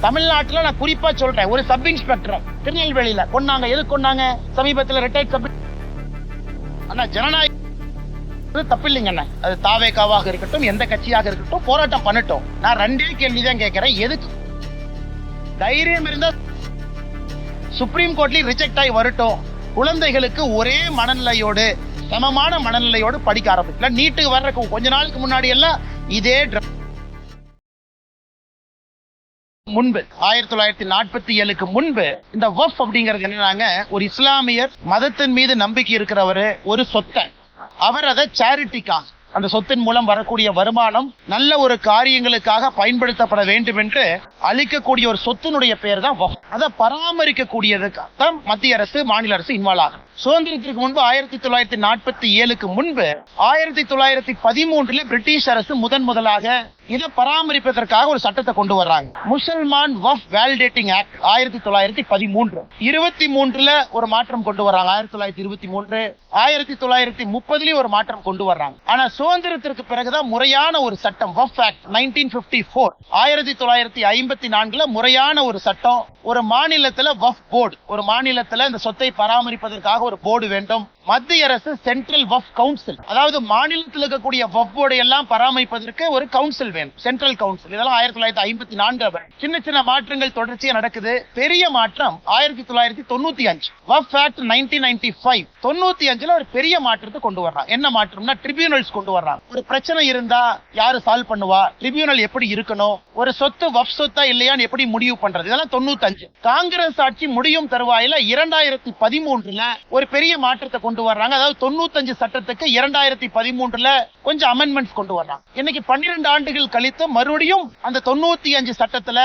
தமிழ்நாட்டில் நான் குறிப்பா சொல்றேன். ஒரு சப் இன்ஸ்பெக்டர் திருநெல்வேலியில கொண்டாங்க எது கொண்டாங்க சமீபத்தில் ரிட்டையர்ட் சப் ஆனா ஜனநாயகம் தப்பு இல்லைங்க அண்ணா. அது தாவேக்காவாக இருக்கட்டும் எந்த கட்சியாக இருக்கட்டும் போராட்டம் பண்ணட்டும். நான் ரெண்டே கேள்வி தான் கேட்கிறேன். எதுக்கு? தைரியம் இருந்தா சுப்ரீம் கோர்ட்லயும் ரிஜெக்ட் ஆகி வரட்டும். குழந்தைகளுக்கு ஒரே மனநிலையோடு சமமான மனநிலையோடு படிக்க ஆரம்பிக்கல நீட்டுக்கு வர்றதுக்கு கொஞ்ச நாளுக்கு முன்னாடி எல்லாம் இதே dra- முன்பு ஆயிரத்தி தொள்ளாயிரத்தி நாற்பத்தி ஏழுக்கு முன்பு இந்த வஃப் அப்படிங்கிறது என்னன்னாங்க ஒரு இஸ்லாமியர் மதத்தின் மீது நம்பிக்கை இருக்கிறவரு ஒரு சொத்தை. அவர் அதை சேரிட்டிக்காக அந்த சொத்தின் மூலம் வரக்கூடிய வருமானம் நல்ல ஒரு காரியங்களுக்காக பயன்படுத்தப்பட வேண்டும் என்று அளிக்கக்கூடிய ஒரு சொத்தினுடைய பெயர் தான் வஃப். அதை பராமரிக்கக்கூடியதுக்காக தான் மத்திய அரசு மாநில அரசு இன்வால்வ் ஆகும் சுதந்திரத்திற்கு முன்பு ஆயிரத்தி தொள்ளாயிரத்தி நாற்பத்தி ஏழுக்கு முன்பு ஆயிரத்தி தொள்ளாயிரத்தி பதிமூன்றுல பிரிட்டிஷ் அரசு முதன் முதலாக இதை பராமரிப்பதற்காக ஒரு சட்டத்தை கொண்டு வர்றாங்க. முசல்மான் வஃப் வேலிடேட்டிங் ஆக்ட் ஆயிரத்தி தொள்ளாயிரத்தி பதிமூன்று. இருபத்தி மூன்றுல ஒரு மாற்றம் கொண்டு வர்றாங்க. ஆயிரத்தி தொள்ளாயிரத்தி இருபத்தி மூன்று ஆயிரத்தி தொள்ளாயிரத்தி முப்பதுலயும் ஒரு மாற்றம் கொண்டு வர்றாங்க. ஆனா சுதந்திரத்திற்கு பிறகுதான் முறையான ஒரு சட்டம் Waqf act nineteen fifty four ஆயிரத்தி தொள்ளாயிரத்தி ஐம்பத்தி நான்குல முறையான ஒரு சட்டம் ஒரு மாநிலத்துல வஃப் போர்டு ஒரு மாநிலத்துல இந்த சொத்தை பராமரிப்பதற்காக ஒரு போர்டு வேண்டும். மத்திய அரசு சென்ட்ரல் வஃப் கவுன்சில் அதாவது மாநிலத்தில் இருக்கக்கூடிய வஃபோடு எல்லாம் பராமரிப்பதற்கு ஒரு கவுன்சில் வேணும். சென்ட்ரல் கவுன்சில் இதெல்லாம் ஆயிரத்தி தொள்ளாயிரத்தி ஐம்பத்தி நான்கு சின்ன சின்ன மாற்றங்கள் தொடர்ச்சியா நடக்குது. பெரிய மாற்றம் ஆயிரத்தி தொள்ளாயிரத்தி தொண்ணூத்தி அஞ்சு. Waqf act nineteen ninety five தொண்ணூத்தி அஞ்சுல ஒரு பெரிய மாற்றத்தை கொண்டு வர்றாங்க என்ன மாற்றம்னா ட்ரிபியூனல்ஸ் கொண்டு வர்றாங்க ஒரு பிரச்சனை இருந்தா யாரு சால்வ் பண்ணுவா? ட்ரிபியூனல் எப்படி இருக்கணும்? ஒரு சொத்து வஃப் சொத்தா இல்லையான்னு எப்படி முடிவு பண்றது? இதெல்லாம் தொண்ணூத்தஞ்சு. காங்கிரஸ் ஆட்சி முடியும் தருவாயில இரண்டாயிரத்தி பதிமூன்றுல ஒரு பெரிய மாற்றத்தை கொண்டு வர்றாங்க. அதாவது தொண்ணூத்தஞ்சு சட்டத்துக்கு இரண்டாயிரத்தி பதிமூன்றுல கொஞ்சம் அமெண்ட்மெண்ட்ஸ் கொண்டு வர்றாங்க. இன்னைக்கு பன்னிரெண்டு ஆண்டுகள் கழித்து மறுபடியும் அந்த தொண்ணூத்தி அஞ்சு சட்டத்துல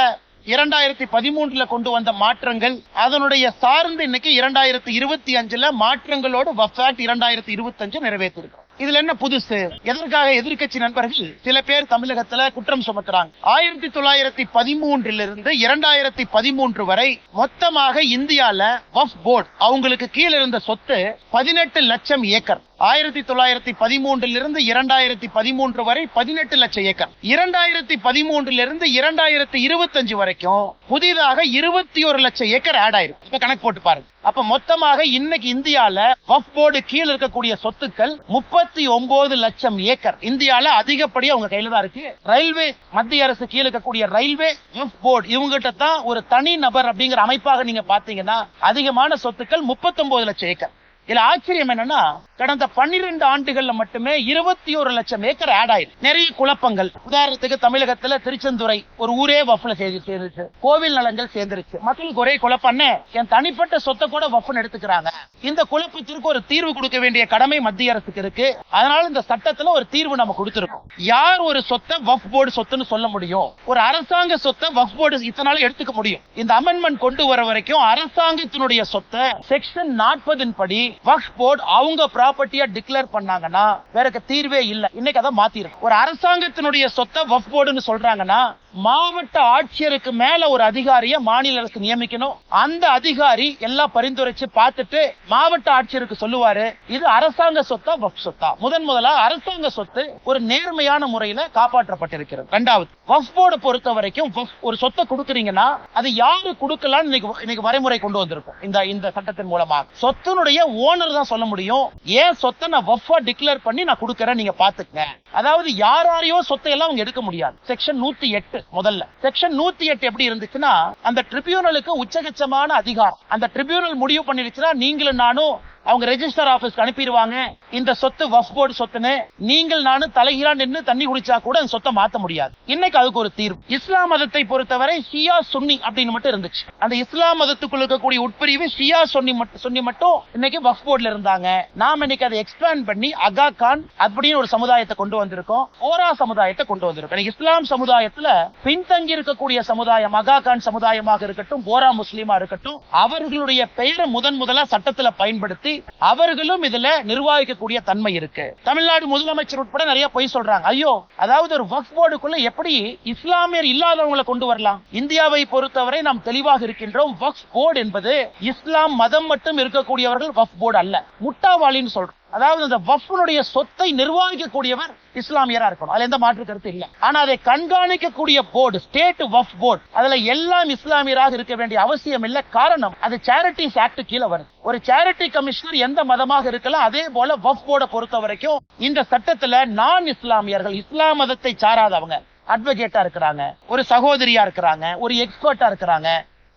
இரண்டாயிரத்தி பதிமூன்றுல கொண்டு வந்த மாற்றங்கள் அதனுடைய சார்ந்து இன்னைக்கு இரண்டாயிரத்தி இருபத்தி அஞ்சுல மாற்றங்களோடு வஃபாட் இரண்டாயிரத்தி இருபத்தி அஞ்சு நிறைவேற்றிருக்கோம் இதுல என்ன புதுசு? எதற்காக எதிர்க்கட்சி நண்பர்கள் சில பேர் தமிழகத்துல குற்றம் சுமத்துறாங்க? ஆயிரத்தி தொள்ளாயிரத்தி பதிமூன்றிலிருந்து இரண்டாயிரத்தி பதிமூன்று வரை மொத்தமாக இந்தியால வஃப் போர்டு அவங்களுக்கு கீழ இருந்த சொத்து பதினெட்டு லட்சம் ஏக்கர். ஆயிரத்தி தொள்ளாயிரத்தி பதிமூன்றிலிருந்து இரண்டாயிரத்தி பதிமூன்று வரை பதினெட்டு லட்சம் ஏக்கர். இரண்டாயிரத்தி பதிமூன்றிலிருந்து இரண்டாயிரத்தி இருபத்தஞ்சு வரைக்கும் புதிதாக இருபத்தி ஒரு லட்சம் ஏக்கர் ஆட் ஆயிரும் இப்ப கணக்கு போட்டு பாருங்க. அப்ப மொத்தமாக இன்னைக்கு இந்தியால வஃப் போர்டு கீழ இருக்கக்கூடிய சொத்துக்கள் முப்பத்தி ஒன்பது லட்சம் ஏக்கர். இந்தியால அதிகப்படியா அவங்க கையில தான் இருக்கு. ரயில்வே மத்திய அரசு கீழ இருக்கக்கூடிய ரயில்வே வஃப் போர்டு இவங்ககிட்ட தான் ஒரு தனி நபர் அப்படிங்கிற அமைப்பாக நீங்க பாத்தீங்கன்னா அதிகமான சொத்துக்கள் முப்பத்தி லட்சம் ஏக்கர். இதுல ஆச்சரியம் என்னன்னா கடந்த பன்னிரண்டு ஆண்டுகள்ல மட்டுமே இருபத்தி ஒரு லட்சம் ஏக்கர் ஆட் ஆயிருக்கு. நிறைய குழப்பங்கள். உதாரணத்துக்கு தமிழகத்துல திருச்செந்துறை ஒரு ஊரே வஃப்ல சேர்ந்துருச்சு கோவில் நலங்கள் சேர்ந்துருச்சு. மக்களுக்கு ஒரே குழப்பம்னு என் தனிப்பட்ட சொத்தை கூட வஃப்னு எடுத்துக்கிறாங்க. இந்த குழப்பத்திற்கு ஒரு தீர்வு கொடுக்க வேண்டிய கடமை மத்திய அரசுக்கு இருக்கு. அதனால இந்த சட்டத்துல ஒரு தீர்வு நம்ம கொடுத்திருக்கோம். யார் ஒரு சொத்தை வஃப் போர்டு சொத்துன்னு சொல்ல முடியும்? ஒரு அரசாங்க சொத்தை வஃப் போர்டு இத்தனால எடுத்துக்க முடியும். இந்த அமெண்ட்மெண்ட் கொண்டு வர வரைக்கும் அரசாங்கத்தினுடைய சொத்தை செக்ஷன் நாற்பதின் படி வக்ஃப் போர்டு அவங்க ப்ராப்பர்ட்டியா டிக்ளேர் பண்ணாங்கன்னா வேற தீர்வே இல்ல. இன்னைக்கு அதை மாத்திருக்கு ஒரு அரசாங்கத்தினுடைய சொத்தை வக்ஃப் போர்டுன்னு சொல்றாங்கன்னா மாவட்ட ஆட்சியருக்கு மேல ஒரு அதிகாரிய மாநில அரசு நியமிக்கணும். அந்த அதிகாரி எல்லாம் பரிந்துரைச்சு பார்த்துட்டு மாவட்ட ஆட்சியருக்கு சொல்லுவாரு இது அரசாங்க சொத்தா வக்ஃப் சொத்தா? முதன் முதலா அரசாங்க சொத்து ஒரு நேர்மையான முறையில காப்பாற்றப்பட்டிருக்கிறது. ரெண்டாவது வக்ஃப் போர்டு பொறுத்த வரைக்கும் ஒரு சொத்தை கொடுக்குறீங்கன்னா அது யாரு கொடுக்கலாம்னு இன்னைக்கு இன்னைக்கு வரைமுறை கொண்டு வந்திருக்கும். இந்த இந்த சட்டத்தின் மூலமாக. சொத்தினுடைய ஓனர் தான் சொல்ல முடியும். ஏன் சொத்தை நான் வஃபா டிக்ளேர் பண்ணி நான் கொடுக்கறேன் நீங்க பாத்துக்கங்க அதாவது யாராரையோ சொத்தை எல்லாம் அவங்க எடுக்க முடியாது. செக்ஷன் நூத்தி எட்டு முதல்ல. செக்ஷன் நூத்தி எட்டு எப்படி இருந்துச்சுன்னா அந்த ட்ரிபியூனலுக்கு உச்சகச்சமான அதிகாரம். அந்த ட்ரிபியூனல் முடிவு பண்ணிருச்சுன்னா நீங்களும் நானும் அவங்க ரெஜிஸ்டர் ஆபீஸ்க்கு அனுப்பிடுவாங்க. இந்த சொத்து வஃப் போர்டு சொத்துன்னு நீங்கள் நானும் தலைகீழா நின்னு தண்ணி குடிச்சா கூட அந்த சொத்தை மாத்த முடியாது. இன்னைக்கு அதுக்கு ஒரு தீர்வு. இஸ்லாம் மதத்தை பொறுத்தவரை ஷியா சுன்னி அப்படின்னு மட்டும் இருந்துச்சு. அந்த இஸ்லாம் மதத்துக்குள்ள இருக்கக்கூடிய உட்பிரிவு ஷியா சொன்னி மட்டும் சொன்னி மட்டும் இன்னைக்கு வஃப் போர்டுல இருந்தாங்க. நாம இன்னைக்கு அதை எக்ஸ்பேண்ட் பண்ணி அகா கான் அப்படின்னு ஒரு சமுதாயத்தை கொண்டு வந்திருக்கோம். ஓரா சமுதாயத்தை கொண்டு வந்திருக்கோம். இஸ்லாம் சமுதாயத்துல பின்தங்கி இருக்கக்கூடிய சமுதாயம் அகா கான் சமுதாயமாக இருக்கட்டும் போரா முஸ்லீமா இருக்கட்டும் அவர்களுடைய பெயரை முதன் முதலா சட்டத்துல பயன்படுத்தி அவர்களும் இதுல நிர்வாகிக்கக்கூடிய தன்மை இருக்கு. தமிழ்நாடு முதலமைச்சர் உட்பட நிறைய பொய் சொல்றாங்க. ஐயோ அதாவது ஒரு வக்ஃப் போர்டுக்குள்ள எப்படி இஸ்லாமியர் இல்லாதவங்களை கொண்டு வரலாம்? இந்தியாவை பொறுத்தவரை நாம் தெளிவாக இருக்கின்றோம் வக்ஃப் போர்டு என்பது இஸ்லாம் மதம் மட்டும் இருக்கக்கூடியவர்கள் வக்ஃப் போர்டு அல்ல. முட்டாவாளின்னு சொல்றோம். அதாவது இந்த வஃப்னுடைய சொத்தை நிர்வகிக்கக்கூடியவர் இஸ்லாமியரா இருக்கணும். அதுல எந்த மாற்று கருத்து இல்லை. ஆனா அதை கண்காணிக்கக்கூடிய போர்டு ஸ்டேட் வஃப் போர்டு அதுல எல்லாம் இஸ்லாமியராக இருக்க வேண்டிய அவசியம் இல்லை. காரணம் அது சேரிட்டிஸ் ஆக்ட் கீழே வருது. ஒரு சேரிட்டி கமிஷனர் எந்த மதமாக இருக்கலாம் அதே போல வஃப் போர்டை பொறுத்த வரைக்கும் இந்த சட்டத்துல நான் இஸ்லாமியர்கள் இஸ்லாம் மதத்தை சாராதவங்க அட்வொகேட்டா இருக்கிறாங்க ஒரு சகோதரியா இருக்கிறாங்க ஒரு எக்ஸ்பர்ட்டா இருக்கிறாங்க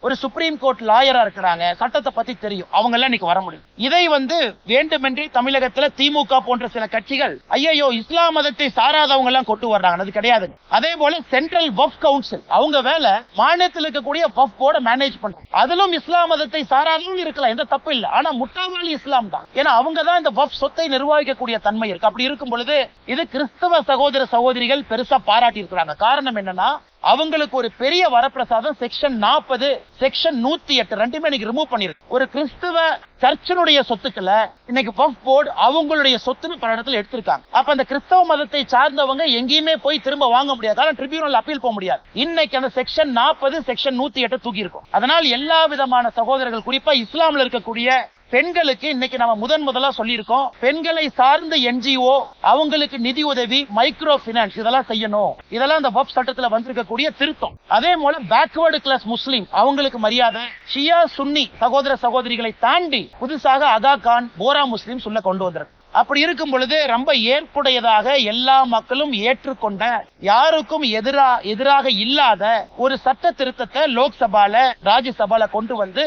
ஒரு சுப்ரீம் கோர்ட் லாயரா இருக்கிறாங்க. சட்டத்தை பத்தி தெரியும். அவங்க எல்லாம் இன்னைக்கு வர முடியும். இதை வந்து வேண்டுமென்றே தமிழகத்துல திமுக போன்ற சில கட்சிகள் ஐயோ இஸ்லாம் மதத்தை சாராதவங்க எல்லாம் கொண்டு வர்றாங்க. அது கிடையாது அதே போல சென்ட்ரல் வஃப் கவுன்சில் அவங்க வேலை மாநிலத்தில் இருக்கக்கூடிய வஃப் போர்ட மேனேஜ் பண்றாங்க. அதிலும் இஸ்லாம் மதத்தை சாராதவங்க இருக்கலாம். எந்த தப்பு இல்லை. ஆனா முட்டாவாளி இஸ்லாம் தான். ஏன்னா அவங்க தான் இந்த வஃப் சொத்தை நிர்வகிக்கக்கூடிய தன்மை இருக்கு. அப்படி இருக்கும் பொழுது இது கிறிஸ்தவ சகோதர சகோதரிகள் பெருசா பாராட்டி இருக்கிறாங்க காரணம் என்னன்னா அவங்களுக்கு ஒரு பெரிய வரப்பிரசாதம் செக்ஷன் நாற்பது செக்ஷன் நூத்தி எட்டு ரெண்டுமே இன்னைக்கு ரிமூவ் பண்ணிருக்கு ஒரு கிறிஸ்துவ சர்ச்சினுடைய சொத்துக்களை இன்னைக்கு பஃப் போர்டு அவங்களுடைய சொத்துன்னு பல இடத்துல எடுத்திருக்காங்க. அப்ப அந்த கிறிஸ்தவ மதத்தை சார்ந்தவங்க எங்கேயுமே போய் திரும்ப வாங்க முடியாது. காரணம் ட்ரிபியூனல் அப்பீல் போக முடியாது. இன்னைக்கு அந்த செக்ஷன் நாற்பது செக்ஷன் நூத்தி எட்டு தூக்கி இருக்கும் அதனால் எல்லா விதமான சகோதரர்கள் குறிப்பா இஸ்லாம்ல இருக்கக்கூடிய பெண்களுக்கு இன்னைக்கு நம்ம முதன் முதலா சொல்லியிருக்கோம் பெண்களை சார்ந்த என்ஜிஓ அவங்களுக்கு நிதி உதவி மைக்ரோ பினான்ஸ் இதெல்லாம் செய்யணும். இதெல்லாம் அந்த வப் சட்டத்துல வந்திருக்கக்கூடிய திருத்தம். அதே போல பேக்வேர்டு கிளாஸ் முஸ்லீம் அவங்களுக்கு மரியாதை. ஷியா சுன்னி சகோதர சகோதரிகளை தாண்டி புதுசாக அதா கான் போரா முஸ்லீம் சொல்ல கொண்டு வந்திருக்கு. அப்படி இருக்கும் பொழுது ரொம்ப ஏற்புடையதாக எல்லா மக்களும் ஏற்றுக்கொண்ட யாருக்கும் எதிரா எதிராக இல்லாத ஒரு சட்ட திருத்தத்தை லோக்சபால ராஜ்யசபால கொண்டு வந்து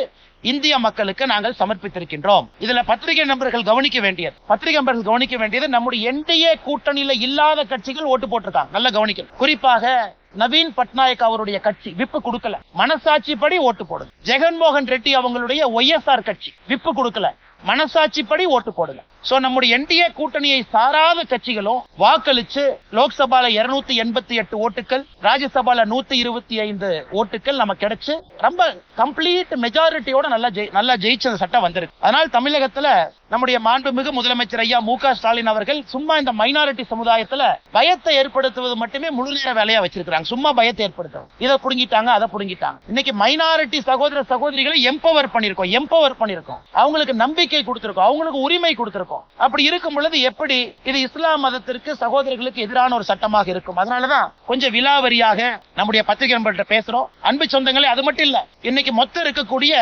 இந்திய மக்களுக்கு நாங்கள் சமர்ப்பித்திருக்கின்றோம். இதுல பத்திரிகை நண்பர்கள் கவனிக்க வேண்டியது பத்திரிகை நண்பர்கள் கவனிக்க வேண்டியது நம்முடைய என்டிஏ கூட்டணியில இல்லாத கட்சிகள் ஓட்டு போட்டிருக்காங்க. நல்லா கவனிக்கணும். குறிப்பாக நவீன் பட்நாயக் அவருடைய கட்சி விப்பு கொடுக்கல. மனசாட்சிப்படி ஓட்டு போடுது. ஜெகன்மோகன் ரெட்டி அவங்களுடைய ஒய்எஸ்ஆர் கட்சி விப்பு கொடுக்கல. மனசாட்சிப்படி ஓட்டு போடுங்க சோ நம்முடைய என்டிஏ கூட்டணியை சாராத கட்சிகளும் வாக்களிச்சு லோக்சபால இருநூத்தி எண்பத்தி எட்டு ஓட்டுகள் ராஜ்யசபால நூத்தி இருபத்தி ஐந்து ஓட்டுகள் நமக்கு கிடைச்சு ரொம்ப கம்ப்ளீட் மெஜாரிட்டியோட நல்லா நல்லா ஜெயிச்ச சட்டம் வந்திருக்கு. அதனால் தமிழகத்துல நம்முடைய மாண்புமிகு முதலமைச்சர் ஐயா மு ஸ்டாலின் அவர்கள் சும்மா இந்த மைனாரிட்டி சமுதாயத்துல பயத்தை ஏற்படுத்துவது மட்டுமே முழு நேர வேலையா வச்சிருக்காங்க சும்மா பயத்தை ஏற்படுத்தும் இதை புடுங்கிட்டாங்க அதை புடுங்கிட்டாங்க. இன்னைக்கு மைனாரிட்டி சகோதர சகோதரிகளை எம்பவர் பண்ணிருக்கோம் எம்பவர் பண்ணிருக்கோம் அவங்களுக்கு நம்பிக்கை கொடுத்திருக்கோம் அவங்களுக்கு உரிமை கொடுத்திருக்கோம். அப்படி இருக்கும் பொழுது எப்படி? இது இஸ்லாம் மதத்திற்கு சகோதரர்களுக்கு எதிரான ஒரு சட்டமாக இருக்கும். அதனாலதான் கொஞ்சம் விலாவரியாக நம்முடைய பத்திரிகை நண்பர்கிட்ட பேசுறோம். அன்பு சொந்தங்களே அது மட்டும் இல்ல இன்னைக்கு மொத்தம் இருக்கக்கூடிய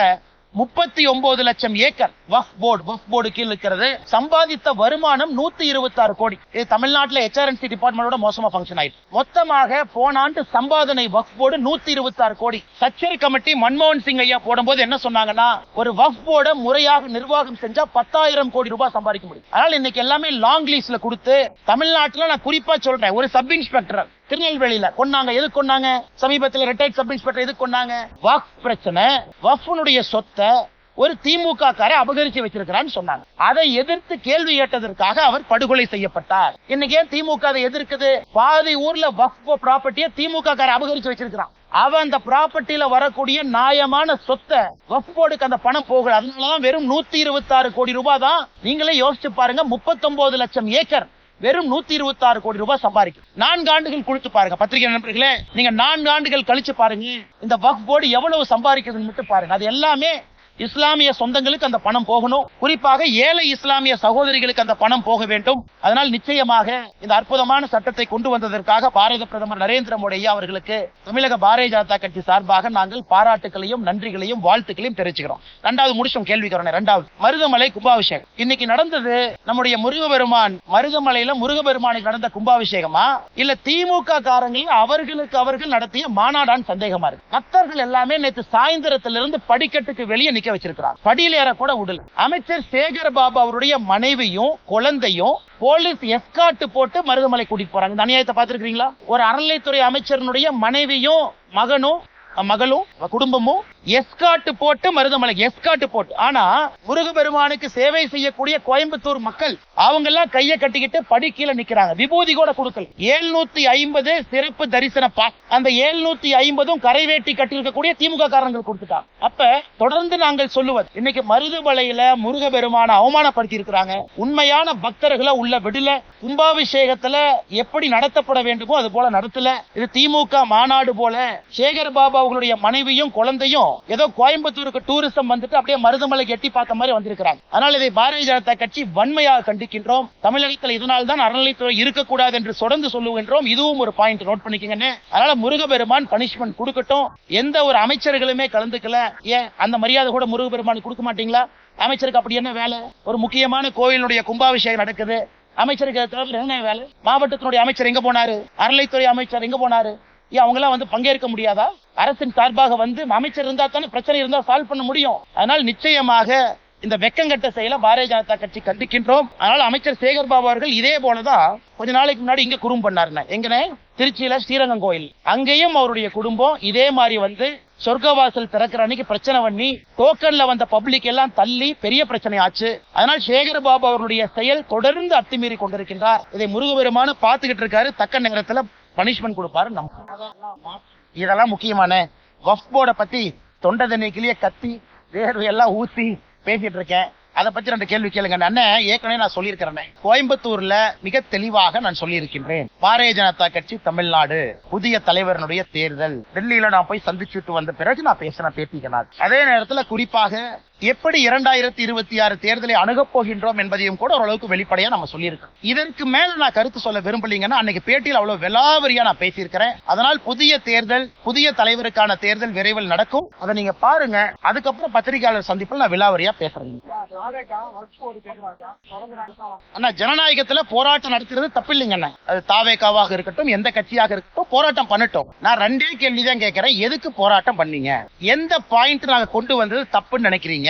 முப்பத்தி ஒன்பது லட்சம் acre Waqf board Waqf board கீழ் இருக்கிறது சம்பாதித்த வருமானம் நூத்தி இருபத்தி ஆறு கோடி. இது தமிழ்நாட்டில் ஹெச்ஆர்என்சி டிபார்ட்மெண்டோட மோசமா ஃபங்க்ஷன் ஆயிடுச்சு. மொத்தமாக போன ஆண்டு சம்பாதனை வஃப் போர்டு நூத்தி இருபத்தி ஆறு கோடி. சச்சரி கமிட்டி மன்மோகன் சிங் ஐயா போடும்போது என்ன சொன்னாங்கன்னா ஒரு வஃப் போர்டை முறையாக நிர்வாகம் செஞ்சா பத்தாயிரம் கோடி ரூபாய் சம்பாதிக்க முடியும். அதனால இன்னைக்கு எல்லாமே லாங் லீஸ்ல கொடுத்து தமிழ்நாட்டில் நான் குறிப்பா சொல்றேன் ஒரு சப் இன்ஸ்பெக்டர் திருநெல்வேலியில. கொண்டாங்க எது கொண்டாங்க சமீபத்தில் ரிட்டையர்ட் சப் இன்ஸ்பெக்டர் எது கொண்டாங்க வாக் பிரச்சனை. வஃப்னுடைய சொத்தை ஒரு திமுக காரை அபகரிச்சு வச்சிருக்கிறான்னு சொன்னாங்க. அதை எதிர்த்து கேள்வி கேட்டதற்காக அவர் படுகொலை செய்யப்பட்டார். இன்னைக்கு ஏன் திமுக அதை எதிர்க்குது? பாதி ஊர்ல வக்ஃப் ப்ராப்பர்ட்டியை திமுக காரை அபகரிச்சு வச்சிருக்கிறான். அவன் அந்த ப்ராப்பர்ட்டியில வரக்கூடிய நியாயமான சொத்தை வஃப் போர்டுக்கு அந்த பணம் போகல. அதனாலதான் வெறும் நூத்தி இருபத்தி ஆறு கோடி ரூபாய் தான். நீங்களே யோசிச்சு பாருங்க. முப்பத்தொன்பது லட்சம் ஏக்கர். வெறும் நூத்தி இருபத்தி ஆறு கோடி ரூபாய் சம்பாதிக்கும். நான்கு ஆண்டுகள் கொடுத்து பாருங்க பத்திரிகை நண்பர்களே. நீங்க நான்கு ஆண்டுகள் கழிச்சு பாருங்க இந்த வக்ஃப் போர்டு எவ்வளவு சம்பாதிக்கிறதுன்னு மட்டும் பாருங்க. அது எல்லாமே இஸ்லாமிய சொந்தங்களுக்கு அந்த பணம் போகணும். குறிப்பாக ஏழை இஸ்லாமிய சகோதரிகளுக்கு அந்த பணம் போக வேண்டும். அதனால் நிச்சயமாக இந்த அற்புதமான சட்டத்தை கொண்டு வந்ததற்காக பாரத பிரதமர் நரேந்திர மோடி அவர்களுக்கு தமிழக பாரதிய ஜனதா கட்சி சார்பாக நாங்கள் பாராட்டுகளையும் நன்றிகளையும் வாழ்த்துக்களையும் தெரிவிச்சுக்கிறோம். ரெண்டாவது முடிச்சோம் கேள்வி ரெண்டாவது மருதமலை கும்பாபிஷேகம். இன்னைக்கு நடந்தது நம்முடைய முருகபெருமான் மருதமலையில முருகபெருமானுக்கு நடந்த கும்பாபிஷேகமா? இல்ல திமுக காரங்களில் அவர்களுக்கு அவர்கள் நடத்திய மாநாடான் சந்தேகமா இருக்கு. பக்தர்கள் எல்லாமே நேற்று சாயந்தரத்திலிருந்து படிக்கட்டுக்கு வெளியே நிக்க வச்சிருக்கிறார் படியில் ஏற கூட விடல. அமைச்சர் சேகர் பாபு அவருடைய மனைவியும் குழந்தையும் போலீஸ் எஸ்காட்டு போட்டு மருதமலை கூட்டிட்டு போறாங்க. இந்த அநியாயத்தை பார்த்திருக்கீங்களா ஒரு அறநிலைத்துறை அமைச்சரனுடைய மனைவியும் மகனும் மகளும் குடும்பமும் எஸ்காட்டு போட்டு மருதமலை எஸ்காட்டு போட்டு. ஆனா முருகபெருமானுக்கு சேவை செய்யக்கூடிய கோயம்புத்தூர் மக்கள் அவங்க எல்லாம் கைய கட்டிக்கிட்டு படி கீழே நிக்கிறாங்க. விபூதி கூட கொடுக்கல. ஏழ்நூத்தி ஐம்பது சிறப்பு தரிசன பாஸ் அந்த ஏழ்நூத்தி ஐம்பதும் கரைவேட்டி கட்டியிருக்கக்கூடிய திமுக காரங்கள் கொடுத்துட்டாங்க. அப்ப தொடர்ந்து நாங்கள் சொல்லுவது இன்னைக்கு மருதமலையில முருகபெருமான அவமானப்படுத்தி இருக்கிறாங்க உண்மையான பக்தர்களை உள்ள விடல. கும்பாபிஷேகத்துல எப்படி நடத்தப்பட வேண்டுமோ அது போல நடத்தல. இது திமுக மாநாடு போல. சேகர் பாபா அவர்களுடைய மனைவியும் குழந்தையும் ஏதோ கோயம்புத்தூருக்கு டூரிசம் வந்துட்டு அப்படியே மருதமலைக்கு எட்டி பார்த்த மாதிரி வந்திருக்கிறாங்க. அதனால இதை பாரதிய ஜனதா கட்சி வன்மையாக கண்டிக்கின்றோம். தமிழகத்தில் இதனால் தான் அறநிலைத்துறை இருக்கக்கூடாது என்று தொடர்ந்து சொல்லுகின்றோம். இதுவும் ஒரு பாயிண்ட் நோட் பண்ணிக்கங்கன்னு அதனால முருகபெருமான் பனிஷ்மெண்ட் கொடுக்கட்டும். எந்த ஒரு அமைச்சர்களுமே கலந்துக்கல. ஏன்? அந்த மரியாதை கூட முருகபெருமான் கொடுக்க மாட்டீங்களா? அமைச்சருக்கு அப்படி என்ன வேலை? ஒரு முக்கியமான கோயிலுடைய கும்பாபிஷேகம் நடக்குது. அமைச்சருக்கு என்ன வேலை? மாவட்டத்தினுடைய அமைச்சர் எங்க போனாரு? அறநிலைத்துறை அமைச்சர் எங்க போனாரு? ஏன் அவங்க எல்லாம் வந்து பங்கேற்க முடியாதா? அரசின் சார்பாக வந்து அமைச்சர் இருந்தா தானே பிரச்சனை இருந்தா சால்வ் பண்ண முடியும். அதனால் நிச்சயமாக இந்த வெக்கங்கட்ட செயலை பாரதிய ஜனதா கட்சி கண்டிக்கின்றோம். அதனால அமைச்சர் சேகர் பாபு அவர்கள் இதே போலதான் கொஞ்ச நாளைக்கு முன்னாடி இங்க குறும் பண்ணாருன்னு எங்கனே திருச்சியில ஸ்ரீரங்கம் கோயில். அங்கேயும் அவருடைய குடும்பம் இதே மாதிரி வந்து சொர்க்கவாசல் திறக்கிற அன்னைக்கு பிரச்சனை பண்ணி டோக்கன்ல வந்த பப்ளிக் எல்லாம் தள்ளி பெரிய பிரச்சனை ஆச்சு. அதனால் சேகர் பாபு அவருடைய செயல் தொடர்ந்து அத்துமீறி கொண்டிருக்கின்றார். இதை முருகபெருமான பார்த்துக்கிட்டு இருக்காரு. தக்க நேரத்துல பனிஷ்மெண்ட் கொடுப்பாரு நம்ம. இதெல்லாம் முக்கியமான வஃப் போர்டை பத்தி தொண்டை தண்ணிக்கிலேயே கத்தி வேர்வையெல்லாம் ஊத்தி பேசிட்டு இருக்கேன். அதை பத்தி ரெண்டு கேள்வி கேளுங்க. அண்ணன் ஏற்கனவே நான் சொல்லியிருக்கிறேன். கோயம்புத்தூர்ல மிக தெளிவாக நான் சொல்லியிருக்கின்றேன். பாரதிய ஜனதா கட்சி தமிழ்நாடு புதிய தலைவரனுடைய தேர்தல். டெல்லியில நான் போய் சந்திச்சுட்டு வந்த பிறகு நான் பேசின பேட்டிக்கிறார் அதே நேரத்துல குறிப்பாக எப்படி இரண்டாயிரத்தி இருபத்தி ஆறு தேர்தலை அணுகப் போகின்றோம் என்பதையும் கூட ஓரளவுக்கு வெளிப்படையா நம்ம சொல்லியிருக்கோம். இதற்கு மேல நான் கருத்து சொல்ல விரும்பலீங்கன்னா அன்னைக்கு பேட்டியில் அவ்வளவு விலாவரியா நான் பேசியிருக்கிறேன். அதனால் புதிய தேர்தல் புதிய தலைவருக்கான தேர்தல் விரைவில் நடக்கும். அதை நீங்க பாருங்க. அதுக்கப்புறம் பத்திரிகையாளர் சந்திப்பில் நான் விலாவரியா பேசுறேன். அண்ணா ஜனநாயகத்துல போராட்டம் நடத்துறது தப்பில்லைங்க அண்ணா. அது தாவேக்காவாக இருக்கட்டும் எந்த கட்சியாக இருக்கட்டும் போராட்டம் பண்ணட்டும். நான் ரெண்டே கேள்விதான் கேட்கிறேன். எதுக்கு போராட்டம் பண்ணீங்க? எந்த பாயிண்ட் நாங்க கொண்டு வந்தது தப்புன்னு நினைக்கிறீங்க?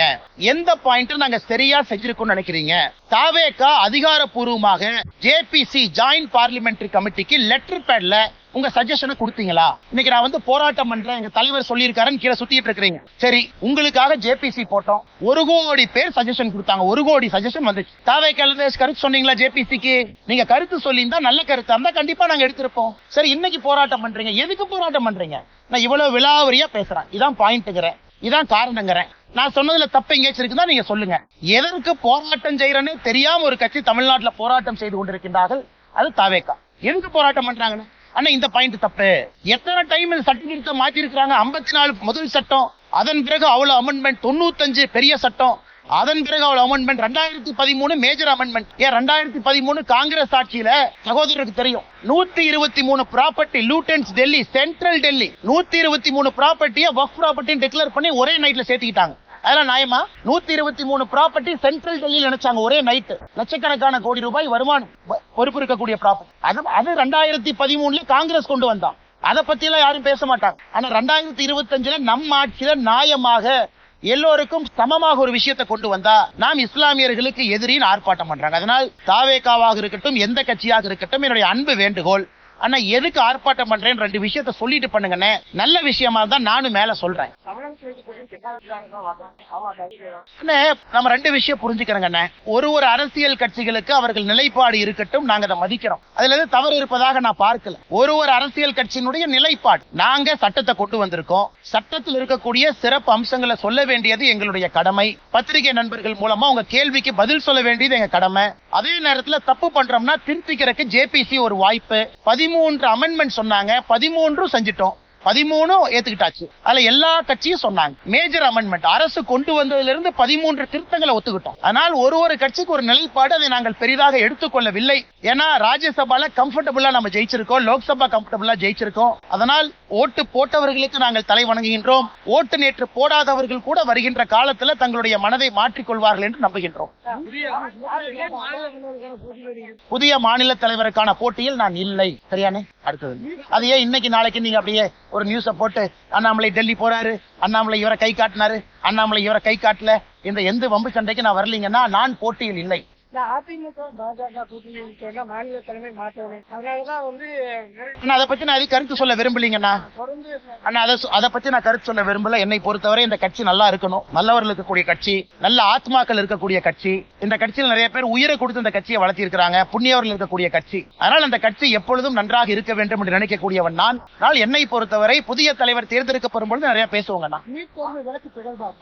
எந்த பாயிண்ட் நாங்க சரியா செஞ்சிருக்கோம் நினைக்கிறீங்க? தாவேக்கா அதிகாரப்பூர்வமாக ஜேபிசி ஜாயிண்ட் பார்லிமெண்டரி கமிட்டிக்கு லெட்டர் பேட்ல உங்க சஜஷனை கொடுத்தீங்களா? இன்னைக்கு நான் வந்து போராட்டம் பண்றேன் எங்க தலைவர் சொல்லியிருக்காருன்னு கீழே சுத்திட்டு இருக்கிறீங்க. சரி உங்களுக்காக ஜேபிசி போட்டோம். ஒரு கோடி பேர் சஜஷன் கொடுத்தாங்க. ஒரு கோடி சஜஷன் வந்துச்சு. தாவை கருத்து சொன்னீங்களா ஜேபிசிக்கு நீங்க கருத்து சொல்லியிருந்தா நல்ல கருத்து இருந்தா கண்டிப்பா நாங்க எடுத்திருப்போம். சரி இன்னைக்கு போராட்டம் பண்றீங்க. எதுக்கு போராட்டம் பண்றீங்க? நான் இவ்வளவு விலாவரியா பேசுறேன். இதான் பாயிண்ட்டுங்கிறேன் இதான் காரணங்கிறேன். நான் சொன்னதுல தப்பு எங்கேயாச்சும் இருக்குதா நீங்க சொல்லுங்க. எதற்கு போராட்டம் செய்யறேன்னு தெரியாம ஒரு கட்சி தமிழ்நாட்டுல போராட்டம் செய்து கொண்டிருக்கின்றார்கள்? அது தாவேக்கா. எதுக்கு போராட்டம் பண்றாங்கன்னு? அண்ணா இந்த பாயிண்ட் தப்பு. எத்தனை டைம் இந்த சட்டத்திட்டத்தை மாத்தி இருக்கிறாங்க ஐம்பத்தி நாலு முதல் சட்டம். அதன் பிறகு அவ்வளவு அமெண்ட்மெண்ட் தொண்ணூத்தஞ்சு பெரிய சட்டம். அதன் பிறகு அவ்வளவு அமெண்ட்மெண்ட் ரெண்டாயிரத்தி பதிமூணு மேஜர் அமெண்ட்மெண்ட் ஏன் ரெண்டாயிரத்தி பதிமூணு காங்கிரஸ் ஆட்சியில சகோதரருக்கு தெரியும். நூத்தி இருபத்தி மூணு property Lutyens Delhi central Delhi நூத்தி இருபத்தி மூணு ப்ராப்பர்ட்டியை வஃப் ப்ராப்பர்ட்டி டிக்ளேர் பண்ணி ஒரே நைட்ல சேர்த்துக்கிட்டாங்க. அதெல்லாம் நியாயமா? நூத்தி இருபத்தி மூணு ப்ராப்பர்ட்டி சென்ட்ரல் டெல்லியில் நினைச்சாங்க ஒரே நைட் லட்சக்கணக்கான கோடி ரூபாய் வருமானம் பொறுப்பு இருக்கக்கூடிய ப்ராப்பர்ட்டி அது அது ரெண்டாயிரத்தி பதிமூணுல காங்கிரஸ் கொண்டு வந்தான். அதை பத்தி எல்லாம் யாரும் பேச மாட்டாங்க. ஆனா ரெண்டாயிரத்தி இருபத்தஞ்சுல நம்ம ஆட்சியில நியாயமாக எல்லோருக்கும் சமமாக ஒரு விஷயத்தை கொண்டு வந்தா நாம் இஸ்லாமியர்களுக்கு எதிரின் ஆர்ப்பாட்டம் பண்றாங்க. அதனால் தாவேகாவாக இருக்கட்டும் எந்த கட்சியாக இருக்கட்டும் என்னுடைய அன்பு வேண்டுகோள். ஆனா எதுக்கு ஆர்ப்பாட்டம் பண்றேன்னு ரெண்டு விஷயத்த சொல்லிட்டு பண்ணுங்கண்ணே. நல்ல விஷயமா தான் நானும் மேல சொல்றேன். நம்ம ரெண்டு விஷயம் புரிஞ்சுக்கிறோங்கண்ணே. ஒரு ஒரு அரசியல் கட்சிகளுக்கு அவர்கள் நிலைப்பாடு இருக்கட்டும் நாங்க அதை மதிக்கிறோம். அதுல இருந்து தவறு இருப்பதாக நான் பார்க்கல. ஒரு ஒரு அரசியல் கட்சியினுடைய நிலைப்பாடு. நாங்க சட்டத்தை கொண்டு வந்திருக்கோம். சட்டத்தில் இருக்கக்கூடிய சிறப்பு அம்சங்களை சொல்ல வேண்டியது எங்களுடைய கடமை. பத்திரிகை நண்பர்கள் மூலமா உங்க கேள்விக்கு பதில் சொல்ல வேண்டியது எங்க கடமை. அதே நேரத்துல தப்பு பண்றோம்னா திருத்திக்கிறதுக்கு ஜேபிசி ஒரு வாய்ப்பு. பதிவு பதிமூன்று அமெண்ட்மெண்ட் சொன்னாங்க. பதிமூன்றும் செஞ்சிட்டோம். பதிமூணும் ஏத்துக்கிட்டாச்சு. அதுல எல்லா கட்சியும் சொன்னாங்க. மேஜர் அமெண்ட்மெண்ட் அரசு கொண்டு வந்ததுல இருந்து பதிமூன்று திருத்தங்களை ஒத்துக்கிட்டோம். ஆனால் ஒரு ஒரு கட்சிக்கு ஒரு நிலைப்பாடு அதை நாங்கள் பெரிதாக எடுத்துக்கொள்ளவில்லை. ஏன்னா ராஜ்யசபால கம்ஃபர்டபுளா நம்ம ஜெயிச்சிருக்கோம். லோக்சபா கம்ஃபர்டபுளா ஜெயிச்சிருக்கோம். அதனால் ஓட்டு போட்டவர்களுக்கு நாங்கள் தலை வணங்குகின்றோம். ஓட்டு நேற்று போடாதவர்கள் கூட வருகின்ற காலத்துல தங்களுடைய மனதை மாற்றிக்கொள்வார்கள் என்று நம்புகின்றோம். புதிய மாநில தலைவருக்கான போட்டியில் நான் இல்லை. சரியானே அடுத்தது. அது ஏன் இன்னைக்கு நாளைக்கு நீங்க அப்படியே ஒரு நியூஸை போட்டு அண்ணாமலை டெல்லி போறாரு அண்ணாமலை இவரை கை காட்டினாரு அண்ணாமலை இவரை கை காட்டல இந்த எந்த வம்பு சண்டைக்கு நான் வரலீங்கன்னா நான் போட்டியில் இல்லை. அதிமுக பாஜக கூட்டணி சொன்னா மாநில தலைமை மாற்றணும் அதனாலதான் வந்து ஆனா அதை பத்தி நான் எதுவும் கருத்து சொல்ல விரும்பலீங்கண்ணா? தொடர்ந்து ஆனா அதை பத்தி நான் கருத்து சொல்ல விரும்பல. என்னை பொறுத்தவரை இந்த கட்சி நல்லா இருக்கணும். நல்லவர்கள் இருக்கக்கூடிய கட்சி நல்ல ஆத்மாக்கள் இருக்கக்கூடிய கட்சி. இந்த கட்சியில் நிறைய பேர் உயிரை கொடுத்து இந்த கட்சியை வளர்த்தி இருக்கிறாங்க புண்ணியவர்கள் இருக்கக்கூடிய கட்சி. அதனால் அந்த கட்சி எப்பொழுதும் நன்றாக இருக்க வேண்டும் என்று நினைக்கக்கூடியவன் நான். ஆனால் என்னை பொறுத்தவரை புதிய தலைவர் தேர்ந்தெடுக்கப்படும் பொழுது நிறைய பேசுவாங்கண்ணா.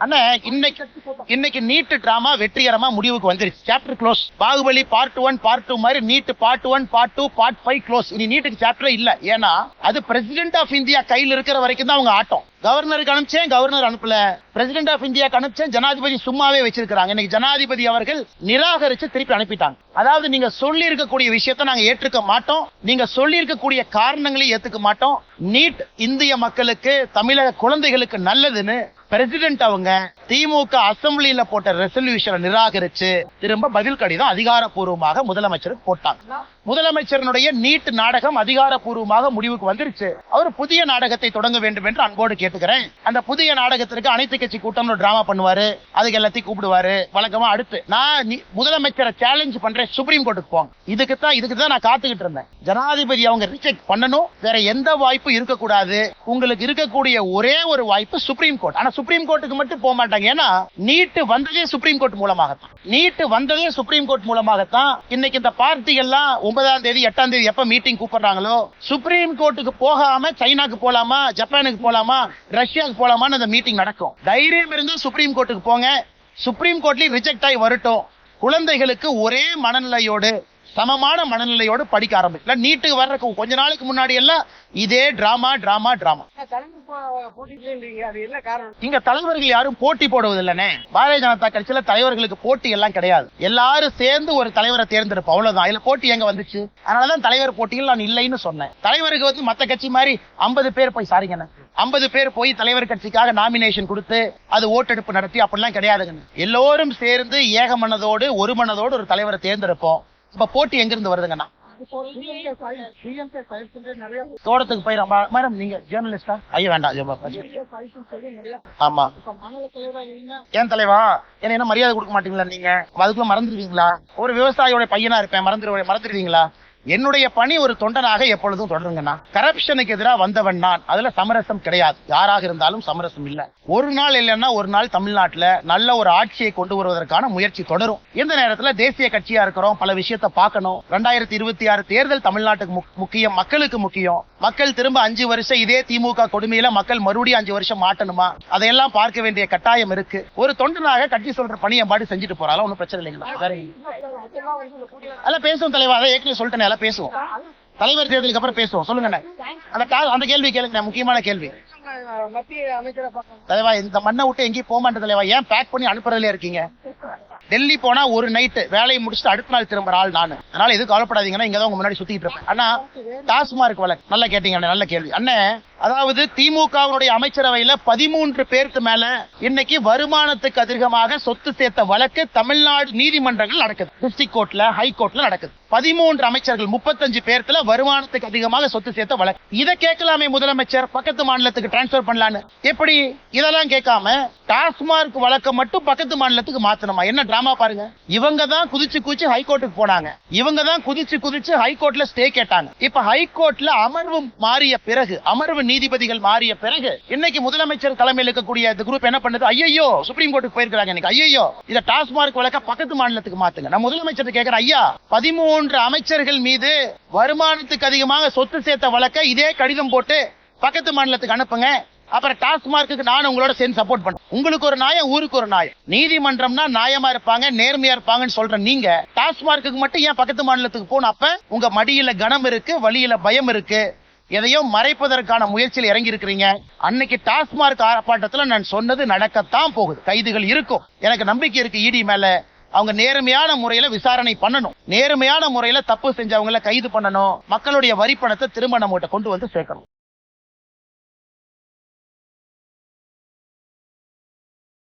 அண்ணா இன்னைக்கு இன்னைக்கு நீட்டு டிராமா வெற்றிகரமா முடிவுக்கு வந்துருச்சு. Chapter close Baahubali part one part two மாதிரி NEET part one part two part five close இனி நீட்டுக்கு சாப்டரே இல்ல. ஏன்னா அது பிரசிடென்ட் ஆஃப் இந்தியா கையில் இருக்கிற வரைக்கும் தான் அவங்க ஆட்டம். கவர்னருக்கு அனுப்பிச்சேன் கவர்னர் அனுப்பல. பிரசிடென்ட் ஆஃப் இந்தியாக்கு அனுப்பிச்சேன் ஜனாதிபதி சும்மாவே வச்சிருக்காங்க இன்னைக்கு ஜனாதிபதி அவர்கள் நிராகரிச்சு திருப்பி அனுப்பிட்டாங்க. அதாவது நீங்க சொல்லி இருக்கக்கூடிய விஷயத்தை நாங்க ஏற்றுக்க மாட்டோம். நீங்க சொல்லி இருக்கக்கூடிய காரணங்களை ஏத்துக்க மாட்டோம். நீட் இந்திய மக்களுக்கு தமிழக குழந்தைகளுக்கு நல்லதுன்னு பிரசிடென்ட் அவங்க திமுக அசம்பிளியில போட்ட ரெசல்யூஷனை நிராகரிச்சு திரும்ப பதில் கடிதம் அதிகாரப்பூர்வமாக முதலமைச்சருக்கு போட்டாங்க. முதலமைச்சரனுடைய நீட் நாடகம் அதிகாரப்பூர்வமாக முடிவுக்கு வந்துருச்சு. அவர் புதிய நாடகத்தை தொடங்க வேண்டும் என்று அன்போடு கேட்டுக்கிறேன். அந்த புதிய நாடகத்திற்கு அனைத்து கட்சி கூட்டம் டிராமா பண்ணுவாரு. அதுக்கு எல்லாத்தையும் கூப்பிடுவாரு. வழக்கமா அடுத்து நான் முதலமைச்சரை சேலஞ்ச் பண்றேன் சுப்ரீம் கோர்ட்டுக்கு போங்க. இதுக்கு தான் இதுக்கு தான் நான் காத்துக்கிட்டு இருந்தேன். ஜனாதிபதி அவங்க ரிஜெக்ட் பண்ணணும். வேற எந்த வாய்ப்பும் இருக்கக்கூடாது. உங்களுக்கு இருக்கக்கூடிய ஒரே ஒரு வாய்ப்பு சுப்ரீம் கோர்ட் ஆனா சுப்ரீம் கோர்ட்டுக்கு மட்டும் போக மாட்டாங்க. ஏன்னா நீட்டு வந்ததே சுப்ரீம் கோர்ட் மூலமாகத்தான். நீட்டு வந்ததே சுப்ரீம் கோர்ட் மூலமாகத்தான். இன்னைக்கு இந்த பார்ட்டி எல்லாம் ஒன்பதாம் தேதி எட்டாம் தேதி எப்ப மீட்டிங் கூப்பிடுறாங்களோ சுப்ரீம் கோர்ட்டுக்கு போகாம சைனாக்கு போலாமா ஜப்பானுக்கு போலாமா ரஷ்யாவுக்கு போலாமான்னு அந்த மீட்டிங் நடக்கும். தைரியம் இருந்தால் சுப்ரீம் கோர்ட்டுக்கு போங்க. சுப்ரீம் கோர்ட்லயும் ரிஜெக்ட் ஆகி வரட்டும். குழந்தைகளுக்கு ஒரே மனநிலையோடு சமமான மனநிலையோடு படிக்க ஆரம்பிக்கல நீட்டுக்கு வர்றதுக்கு கொஞ்ச நாளைக்கு முன்னாடி எல்லாம் இதே டிராமா டிராமா டிராமா இங்க தலைவர்கள் யாரும் போட்டி போடுவதில்லைனே. பாரதிய ஜனதா கட்சியில தலைவர்களுக்கு போட்டி எல்லாம் கிடையாது. எல்லாரும் சேர்ந்து ஒரு தலைவரை தேர்ந்தெடுப்போம். அவ்வளவுதான். இதுல போட்டி எங்க வந்துச்சு? அதனாலதான் தலைவர் போட்டியில் நான் இல்லைன்னு சொன்னேன். தலைவருக்கு வந்து மத்த கட்சி மாதிரி 50 பேர் போய் சாரிங்கண்ணே 50 பேர் போய் தலைவர் கட்சிக்காக நாமினேஷன் கொடுத்து அது ஓட்டெடுப்பு நடத்தி அப்படிலாம் கிடையாதுங்க எல்லோரும் சேர்ந்து ஏக மனதோடு ஒரு மனதோடு ஒரு தலைவரை தேர்ந்தெடுப்போம். இப்ப போட்டி எங்க இருந்து வருதுங்கண்ணா இப்போ தோட்டத்துக்கு போய் மேடம் நீங்க ஜேர்னலிஸ்டா ஐயா வேண்டாம் ஆமா. இப்போ ஏன் தலைவா? என்ன என்ன மரியாதை கொடுக்க மாட்டீங்களா நீங்க? அதுக்குள்ள மறந்துடுவீங்களா? ஒரு விவசாயியோட பையனா இருப்பேன் மறந்துடுவேன் மறந்துடுவீங்களா? என்னுடைய பணி ஒரு தொண்டனாக எப்பொழுதும் தொடருங்கண்ணா. கரப்ஷனுக்கு எதிராக வந்தவன் நான். அதுல சமரசம் கிடையாது. யாராக இருந்தாலும் சமரசம் இல்ல. ஒரு நாள் இல்லைன்னா ஒரு நாள் தமிழ்நாட்டுல நல்ல ஒரு ஆட்சியை கொண்டு வருவதற்கான முயற்சி தொடரும். இந்த நேரத்துல தேசிய கட்சியா இருக்கிறோம். பல விஷயத்த பார்க்கணும். ரெண்டாயிரத்தி இருபத்தி ஆறு தேர்தல் தமிழ்நாட்டுக்கு முக்- முக்கியம் மக்களுக்கு முக்கியம். மக்கள் திரும்ப அஞ்சு வருஷம் இதே திமுக கொடுமையில மக்கள் மறுபடியும் அஞ்சு வருஷம் மாட்டணுமா? அதையெல்லாம் பார்க்க வேண்டிய கட்டாயம் இருக்கு. ஒரு தொண்டனாக கட்சி சொல்ற பணியை பாடி செஞ்சுட்டு போறாலும் ஒன்றும் பிரச்சனை இல்லைங்களா? சரி. அதெல்லாம் பேசுவோம் தலைவா. அதை ஏற்கனவே சொல்லிட்டேன். அதெல்லாம் பேசுவோம். தலைவர் தேர்தலுக்கு அப்புறம் பேசுவோம். சொல்லுங்க அந்த அந்த கேள்வி கேளுங்க முக்கியமான கேள்வி. தலைவா இந்த மண்ணை விட்டு எங்கேயும் போக மாட்டேன் தலைவா. ஏன் பேக் பண்ணி அனுப்புறதுல இருக்கீங்க? டெல்லி போனா ஒரு நைட்டு வேலையை முடிச்சுட்டு அடுத்த நாள் திரும்புற ஆள் நான். அதனால எதுவும் கவலைப்படாதீங்கன்னா இங்க தான் உங்க முன்னாடி சுத்திட்டு இருப்பேன். ஆனா டாஸ்மார்க் வழக்கு நல்லா கேட்டீங்க அண்ணே, நல்ல கேள்வி. அண்ணே அதாவது திமுகவுடைய அமைச்சரவையில பதிமூன்று பேருக்கு மேல இன்னைக்கு வருமானத்துக்கு அதிகமாக சொத்து சேர்த்த வழக்கு தமிழ்நாடு நீதிமன்றங்கள் நடக்குது. டிஸ்ட்ரிக் கோர்ட்ல ஹை கோர்ட்ல நடக்குது. பதிமூன்று அமைச்சர்கள் முப்பத்தஞ்சு பேர்த்துல வருமானத்துக்கு அதிகமாக சொத்து சேர்த்த வழக்கு. இதை கேட்கலாமே முதலமைச்சர் பக்கத்து மாநிலத்துக்கு டிரான்ஸ்பர் பண்ணலான்னு. எப்படி? இதெல்லாம் கேட்காம டாஸ்மார்க் வழக்கம் மட்டும் பக்கத்து மாநிலத்துக்கு மாத்தணுமா? என்ன டிராமா பாருங்க. இவங்க தான் குதிச்சு குதிச்சு ஹைகோர்ட்டுக்கு போனாங்க. இவங்க தான் குதிச்சு குதிச்சு ஹைகோர்ட்ல ஸ்டே கேட்டாங்க. இப்ப ஹைகோர்ட்ல அமர்வு மாறிய பிறகு அமர்வு நீதிபதிகள் மாறிய பிறகு இன்னைக்கு முதலமைச்சர் தலைமையில் இருக்கக்கூடிய இந்த குரூப் என்ன பண்ணுது? ஐயோ சுப்ரீம் கோர்ட்டுக்கு போயிருக்காங்க இன்னைக்கு. ஐயோ இத டாஸ்மார்க் வழக்க பக்கத்து மாநிலத்துக்கு மாத்துங்க. நான் முதலமைச்சர் கேட்கிறேன் ஐயா பதிமூன்று அமைச்சர்கள் மீது வருமானத்துக்கு அதிகமாக சொத்து சேர்த்த வழக்க இதே கடிதம் போட்டு பக்கத்து மாநிலத்துக்கு அனுப்புங்க. அப்புறம் டாஸ்மார்க்கு நான் உங்களோட சேர்ந்து சப்போர்ட் பண்ணேன் உங்களுக்கு ஒரு நாயம் ஊருக்கு ஒரு நாயம் நீதிமன்றம்னா நியாயமா இருப்பாங்க நேர்மையா இருப்பாங்கன்னு சொல்ற நீங்க டாஸ்மார்க்கு மட்டும் ஏன் பக்கத்து மாநிலத்துக்கு போன அப்ப உங்க மடியில கனம் இருக்கு வழியில பயம் இருக்கு எதையோ மறைப்பதற்கான முயற்சியில் இறங்கி இருக்கிறீங்க அன்னைக்கு டாஸ்மார்க் ஆர்ப்பாட்டத்துல நான் சொன்னது நடக்கத்தான் போகுது. கைதுகள் இருக்கும். எனக்கு நம்பிக்கை இருக்கு இடி மேல. அவங்க நேர்மையான முறையில விசாரணை பண்ணணும். நேர்மையான முறையில தப்பு செஞ்சவங்கள கைது பண்ணணும். மக்களுடைய வரி பணத்தை திரும்ப நம்மகிட்ட கொண்டு வந்து சேர்க்கணும்.